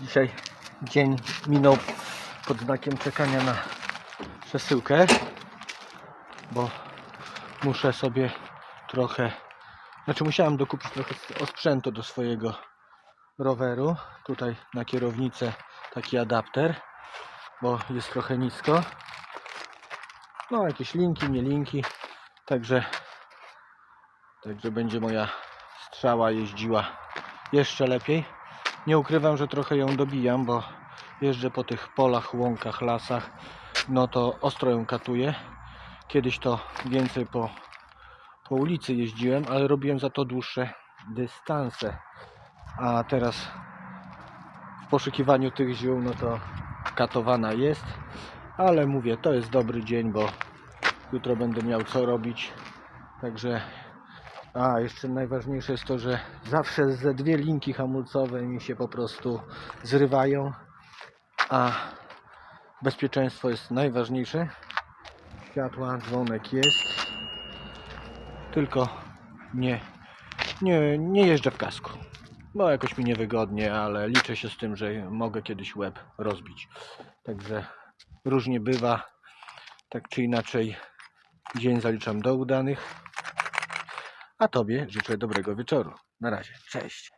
Dzisiaj dzień minął pod znakiem czekania na przesyłkę, bo muszę sobie trochę, znaczy musiałem dokupić trochę osprzętu do swojego roweru. Tutaj na kierownicę taki adapter, bo jest trochę nisko. No jakieś linki, nie linki, także także będzie moja strzała jeździła jeszcze lepiej. Nie ukrywam, że trochę ją dobijam, bo jeżdżę po tych polach, łąkach, lasach, no to ostro ją katuję. Kiedyś to więcej po, po ulicy jeździłem, ale robiłem za to dłuższe dystanse. A teraz w poszukiwaniu tych ziół, no to katowana jest. Ale mówię, to jest dobry dzień, bo jutro będę miał co robić. Także a, jeszcze najważniejsze jest to, że zawsze ze dwie linki hamulcowe mi się po prostu zrywają, a bezpieczeństwo jest najważniejsze. Światła, dzwonek jest, tylko nie, nie, nie jeżdżę w kasku, bo jakoś mi niewygodnie, ale liczę się z tym, że mogę kiedyś łeb rozbić. Także różnie bywa, tak czy inaczej dzień zaliczam do udanych. A Tobie życzę dobrego wieczoru. Na razie. Cześć.